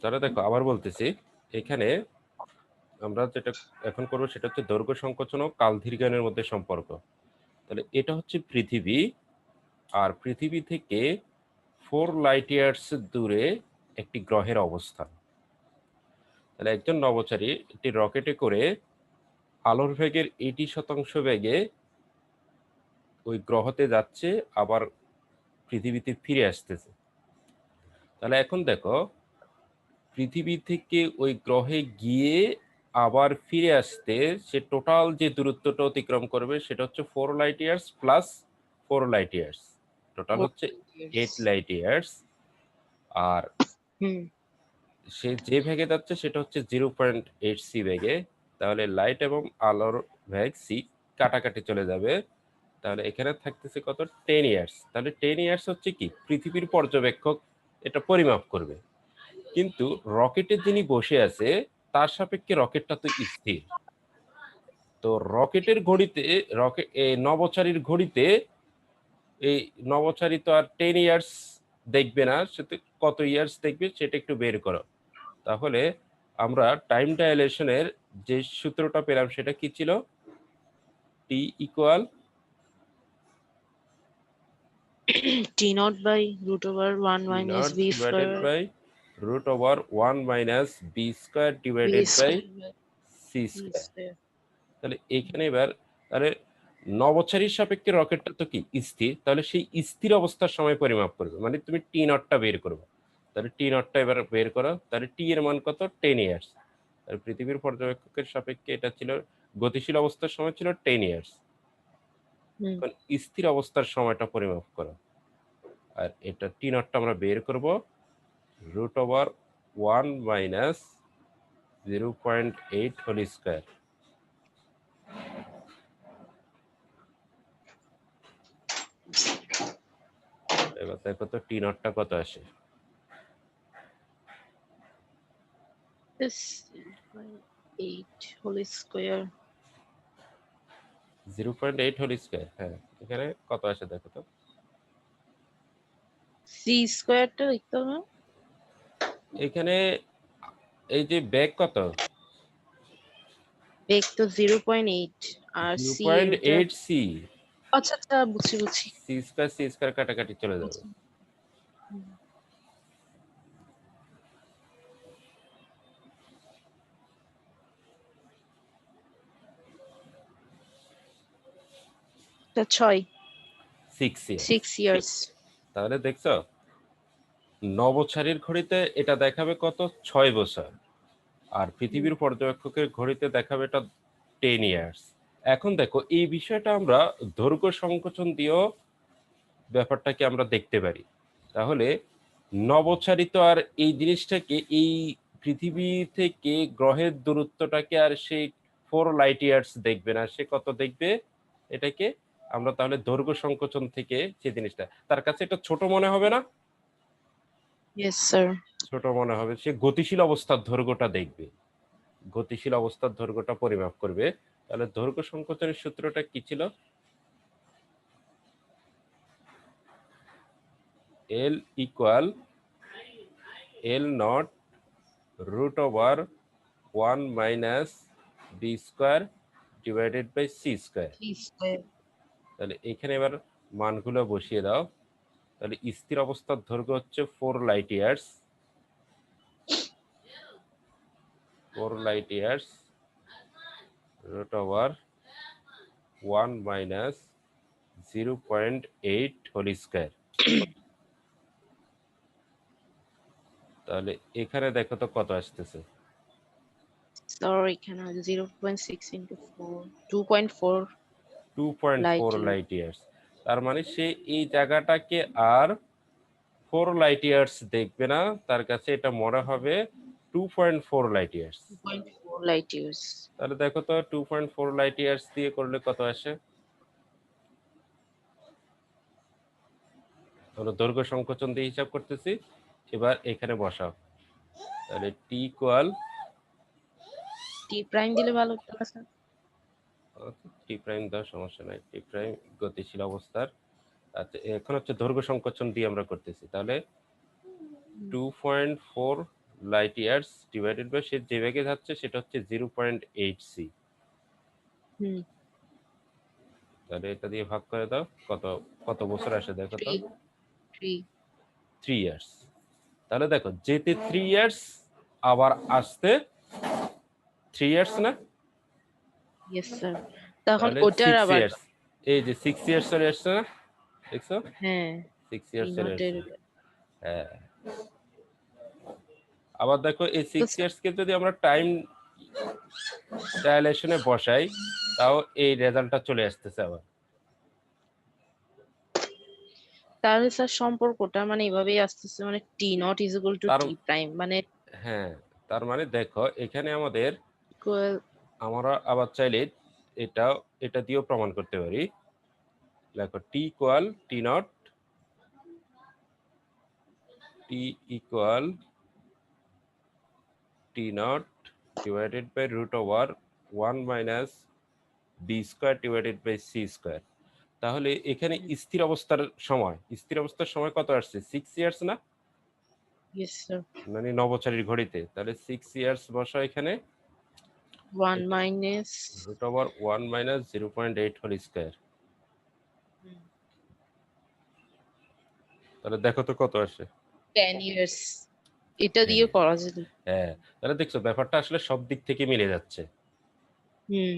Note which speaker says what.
Speaker 1: তাহলে দেখো, আবার বলতেছি, এখানে আমরা যেটা এখন করব সেটা হচ্ছে দৈর্ঘ্য সংকোচন ও কাল মধ্যে সম্পর্ক। তাহলে এটা হচ্ছে পৃথিবী, আর পৃথিবী থেকে ফোর লাইট ইয়ার্স দূরে একটি গ্রহের অবস্থান। তাহলে একজন নভোচারী একটি রকেটে করে আলোর বেগের এইটি শতাংশ বেগে ওই গ্রহতে যাচ্ছে, আবার পৃথিবীতে ফিরে আসতেছে। তাহলে এখন দেখো পৃথিবী থেকে ওই গ্রহে গিয়ে আবার ফিরে আসতে সে টোটাল যে দূরত্বটা অতিক্রম করবে সেটা হচ্ছে four light years plus four light years total হচ্ছে এইট লাইট ইয়ার্স আর সে যে ভেগে যাচ্ছে সেটা হচ্ছে জিরো পয়েন্ট এইট সি বেগে তাহলে লাইট এবং আলোর ভ্যাগ সি কাটাকাটি চলে যাবে। তাহলে এখানে থাকতেছে কত? টেন ইয়ার্স তাহলে টেন ইয়ার্স হচ্ছে কি? পৃথিবীর পর্যবেক্ষক এটা পরিমাপ করবে। কিন্তু রকেটে যিনি বসে আছে তার সাপেক্ষে রকেটটা তো স্থির। তো রকেটের ঘড়িতে রকেট নবচারীর ঘড়িতে এই নবচারী তো আর টেন ইয়ার্স দেখবে না সে কত ইয়ার্স দেখবে সেটা একটু বের করো। তাহলে আমরা টাইম ডাইলেশনের যে সূত্রটা পেলাম সেটা কি ছিল? T equal
Speaker 2: t naught by root over 1 minus
Speaker 1: not
Speaker 2: v square
Speaker 1: by root over 1 minus b square divided by c square. তাহলে এখানে এবার তাহলে নবচারীর সাপেক্ষে রকেটটা তো কি? স্থির। তাহলে সেই স্থির অবস্থার সময় পরিমাপ করবে। মানে তুমি টি নটটা বের করবে। তাহলে টি নটটা এবার বের করো। তাহলে টি এর মান কত? Ten years. তাহলে পৃথিবীর পর্যবেক্ষকের সাপেক্ষে এটা ছিল গতিশীল অবস্থার সময় ছিল টেন ইয়ার্স। স্থির অবস্থার সময়টা পরিমাপ করো। আর এটা টি নটটা আমরা বের করব। Root over one minus zero point eight whole square এবার দেখো তো টি নটটা কত আসে?
Speaker 2: This 8 whole square.
Speaker 1: Zero point eight whole square হ্যাঁ। এখানে কত আসে দেখো তো?
Speaker 2: C square টা লিখতে হবে?
Speaker 1: এখানে এই যে ব্যাগ কত?
Speaker 2: বেগ তো 0.8 আর এটা-
Speaker 1: এইট সি
Speaker 2: আচ্ছা আচ্ছা বুঝছি বুঝছি।
Speaker 1: সি স্কোয়ার সি স্কোয়ার কাটাকাটি চলে যাবে।
Speaker 2: আচ্ছা। তা ছয়।
Speaker 1: সিক্স
Speaker 2: সিক্স ইয়ার্স
Speaker 1: তাহলে দেখছ? নবছারীর ঘড়িতে এটা দেখাবে কত? ছয় বছর। আর পৃথিবীর পর্যবেক্ষকের ঘড়িতে দেখাবে এটা টেন ইয়ার্স এখন দেখো এই বিষয়টা আমরা দৈর্ঘ্য সংকোচন দিয়েও ব্যাপারটাকে আমরা দেখতে পারি। তাহলে নবচারিত আর এই জিনিসটাকে এই পৃথিবী থেকে গ্রহের দূরত্বটাকে আর সেই ফোর লাইট ইয়ার্স দেখবে না সে কত দেখবে? এটাকে আমরা তাহলে দৈর্ঘ্য সংকোচন থেকে যে জিনিসটা। তার কাছে এটা ছোট মনে হবে না? ছোট মনে হবে। সে গতিশীল অবস্থার দৈর্ঘ্যটা দেখবে। গতিশীল অবস্থার দৈর্ঘ্যটা পরিমাপ করবে। তাহলে দৈর্ঘ্য সংকোচনের সূত্রটা কি ছিল? L equal L naught root over one minus B square divided by C square তাহলে এখানে এবার মানগুলো বসিয়ে দাও। তাহলে স্থির অবস্থার দৈর্ঘ্য হচ্ছে four light years four light years root over one minus zero point eight whole square তাহলে এখানে দেখো তো কত আসতেছে।
Speaker 2: স্যার এখানে zero point six into four two point four
Speaker 1: two point four light years তার মানে সে এই জায়গাটাকে আর ফোর লাইট ইয়ার্স দেখবে না। তার কাছে এটা মনে হবে two point four light years
Speaker 2: light years
Speaker 1: তাহলে দেখো তো two point four light years দিয়ে করলে কত আসে? আমরা দৈর্ঘ্য সংকোচন দিয়ে হিসাব করতেছি এবার এখানে বসাও। তাহলে টি ইকুয়াল
Speaker 2: টি প্রাইম দিলে ভালো হতো স্যার
Speaker 1: টি প্রাইম দেওয়ার সমস্যা নাই। টি প্রাইম গতিশীল অবস্থার। আচ্ছা এখন হচ্ছে দৈর্ঘ্য সংকোচন দিয়ে আমরা করতেছি। তাহলে two point four light years divided by সে যে বেগে যাচ্ছে সেটা হচ্ছে জিরো পয়েন্ট এইট সি
Speaker 2: হুম।
Speaker 1: তাহলে এটা দিয়ে ভাগ করে দাও। কত কত বছর আসে দেখো তো?
Speaker 2: থ্রি
Speaker 1: ইয়ার্স তাহলে দেখো যেতে থ্রি ইয়ার্স আবার আসতে থ্রি ইয়ার্স না?
Speaker 2: ইয়েস স্যার তখন ওটার আবার
Speaker 1: এই যে সিক্স ইয়ার্স চলে আসছে না? দেখছ?
Speaker 2: হ্যাঁ।
Speaker 1: সিক্স ইয়ার্স চলে আসছে। হ্যাঁ। আবার দেখো এই সিক্স ইয়ার্স কে যদি আমরা টাইম ডায়ালেশনে বসাই তাও এই রেজাল্টটা চলে আসতেছে আবার।
Speaker 2: তাহলে স্যার সম্পর্কটা মানে এভাবেই আসতেছে মানে টি নট ইকুয়াল টু
Speaker 1: তার-
Speaker 2: টি প্রাইম মানে
Speaker 1: হ্যাঁ তার মানে দেখো এখানে আমাদের
Speaker 2: equal
Speaker 1: আমরা আবার চাইলে এটা এটা দিয়েও প্রমাণ করতে পারি। দেখো T equal T naught T equal T naught divided by root over one minus B square divided by C square তাহলে এখানে স্থির অবস্থার সময় স্থির অবস্থার সময় কত আসছে? সিক্স ইয়ার্স না? মানে নবচারীর ঘড়িতে। তাহলে সিক্স ইয়ার্স বসা এখানে।
Speaker 2: One minus
Speaker 1: root over one minus zero point whole square. তাহলে দেখো তো কত আসে?
Speaker 2: 10 ইয়ার্স এটা দিয়ে করা যেত
Speaker 1: হ্যাঁ তাহলে দেখছ ব্যাপারটা আসলে সব দিক থেকে মিলে যাচ্ছে।
Speaker 2: হুম।